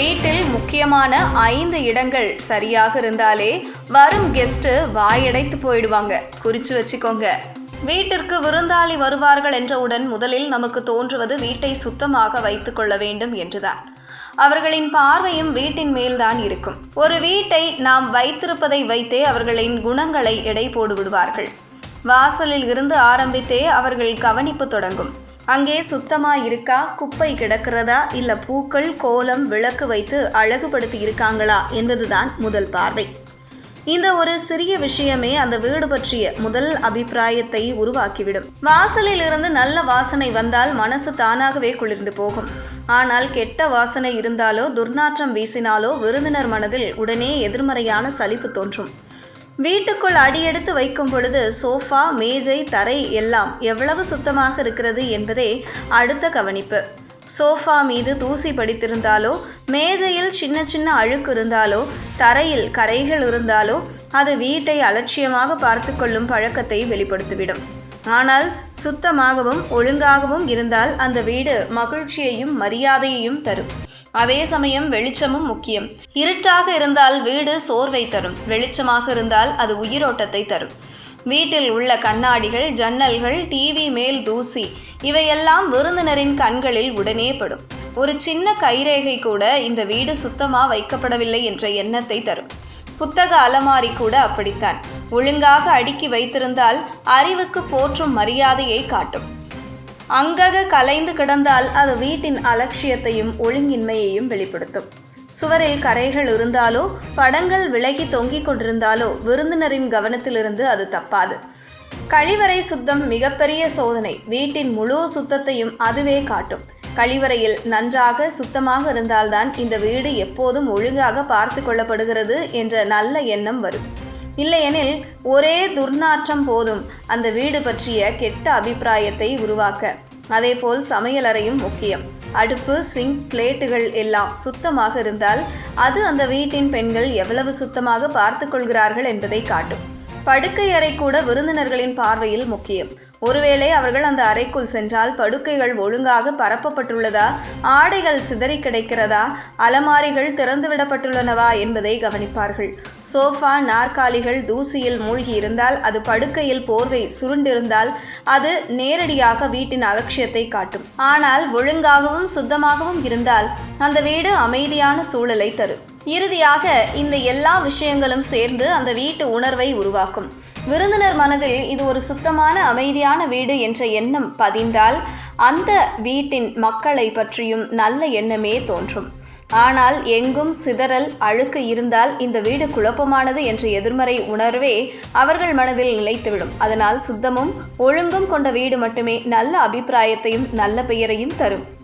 வீட்டில் முக்கியமான ஐந்து இடங்கள் சரியாக இருந்தாலே வரும் கெஸ்ட் வாயடைத்து போயிடுவாங்க. குறிச்சு வச்சுக்கோங்க. வீட்டிற்கு விருந்தாளி வருவார்கள் என்றவுடன் முதலில் நமக்கு தோன்றுவது வீட்டை சுத்தமாக வைத்துக் கொள்ள வேண்டும் என்றுதான். அவர்களின் பார்வையும் வீட்டின் மேல்தான் இருக்கும். ஒரு வீட்டை நாம் வைத்திருப்பதை வைத்தே அவர்களின் குணங்களை எடை போடு விடுவார்கள் வாசலில் இருந்து ஆரம்பித்தே அவர்கள் கவனிப்பு தொடங்கும். அங்கே சுத்தமா இருக்கா? குப்பை கிடக்கிறதா? இல்ல பூக்கள் கோலம் விளக்கு வைத்து அழகுபடுத்தி இருக்காங்களா? என்பதுதான் முதல் பார்வை. இந்த ஒரு சிறிய விஷயமே அந்த வீடு பற்றிய முதல் அபிப்பிராயத்தை உருவாக்கிவிடும். வாசலில் இருந்து நல்ல வாசனை வந்தால் மனசு தானாகவே குளிர்ந்து போகும். ஆனால் கெட்ட வாசனை இருந்தாலோ துர்நாற்றம் வீசினாலோ விருந்தினர் மனதில் உடனே எதிர்மறையான சலிப்பு தோன்றும். வீட்டுக்குள் அடியெடுத்து வைக்கும் பொழுது சோஃபா மேஜை தரை எல்லாம் எவ்வளவு சுத்தமாக இருக்கிறது என்பதே அடுத்த கவனிப்பு. சோஃபா மீது தூசி படித்திருந்தாலோ மேஜையில் சின்ன சின்ன அழுக்கு இருந்தாலோ தரையில் கரைகள் இருந்தாலோ அது வீட்டை அலட்சியமாக பார்த்து கொள்ளும் பழக்கத்தை வெளிப்படுத்திவிடும். ஆனால் சுத்தமாகவும் ஒழுங்காகவும் இருந்தால் அந்த வீடு மகிழ்ச்சியையும் மரியாதையையும் தரும். அதே சமயம் வெளிச்சமும் முக்கியம். இருட்டாக இருந்தால் வீடு சோர்வை தரும். வெளிச்சமாக இருந்தால் அது உயிரோட்டத்தை தரும். வீட்டில் உள்ள கண்ணாடிகள் ஜன்னல்கள் டிவி மேல் தூசி இவையெல்லாம் விருந்தினரின் கண்களில் உடனே படும். ஒரு சின்ன கைரேகை கூட இந்த வீடு சுத்தமாக வைக்கப்படவில்லை என்ற எண்ணத்தை தரும். புத்தக அலமாரி கூட அப்படித்தான். ஒழுங்காக அடுக்கி வைத்திருந்தால் அறிவுக்கு போற்றும் மரியாதையை காட்டும். அங்கக கலைந்து கிடந்தால் அது வீட்டின் அலட்சியத்தையும் ஒழுங்கின்மையையும் வெளிப்படுத்தும். சுவரில் கரைகள் இருந்தாலோ படங்கள் விலகி தொங்கிக் கொண்டிருந்தாலோ விருந்தினரின் கவனத்திலிருந்து அது தப்பாது. கழிவறை சுத்தம் மிகப்பெரிய சோதனை. வீட்டின் முழு சுத்தத்தையும் அதுவே காட்டும். கழிவறையில் நன்றாக சுத்தமாக இருந்தால்தான் இந்த வீடு எப்போதும் ஒழுங்காக பார்த்து கொள்ளப்படுகிறது என்ற நல்ல எண்ணம் வரும். இல்லையெனில் ஒரே துர்நாற்றம் போதும் அந்த வீடு பற்றிய கெட்ட அபிப்பிராயத்தை உருவாக்க. அதேபோல் சமையலறையும் முக்கியம். அடுப்பு சிங்க் பிளேட்டுகள் எல்லாம் சுத்தமாக இருந்தால் அது அந்த வீட்டின் பெண்கள் எவ்வளவு சுத்தமாக பார்த்து கொள்கிறார்கள் என்பதை காட்டும். படுக்கை அறை கூட விருந்தினர்களின் பார்வையில் முக்கியம். ஒருவேளை அவர்கள் அந்த அறைக்குள் சென்றால் படுக்கைகள் ஒழுங்காக பரப்பப்பட்டுள்ளதா? ஆடைகள் சிதறி கிடைக்கிறதா? அலமாரிகள் திறந்துவிடப்பட்டுள்ளனவா என்பதை கவனிப்பார்கள். சோஃபா நாற்காலிகள் தூசியில் மூழ்கி இருந்தால் அது படுக்கையில் போர்வை சுருண்டிருந்தால் அது நேரடியாக வீட்டின் அலட்சியத்தை காட்டும். ஆனால் ஒழுங்காகவும் சுத்தமாகவும் இருந்தால் அந்த வீடு அமைதியான சூழலை தரும். இறுதியாக இந்த எல்லா விஷயங்களும் சேர்ந்து அந்த வீட்டு உணர்வை உருவாக்கும். விருந்தினர் மனதில் இது ஒரு சுத்தமான அமைதியான வீடு என்ற எண்ணம் பதிந்தால் அந்த வீட்டின் மக்களை பற்றியும் நல்ல எண்ணமே தோன்றும். ஆனால் எங்கும் சிதறல் அழுக்கு இருந்தால் இந்த வீடு குழப்பமானது என்ற எதிர்மறை உணர்வே அவர்கள் மனதில் நிலைத்துவிடும். அதனால் சுத்தமும் ஒழுங்கும் கொண்ட வீடு மட்டுமே நல்ல அபிப்பிராயத்தையும் நல்ல பெயரையும் தரும்.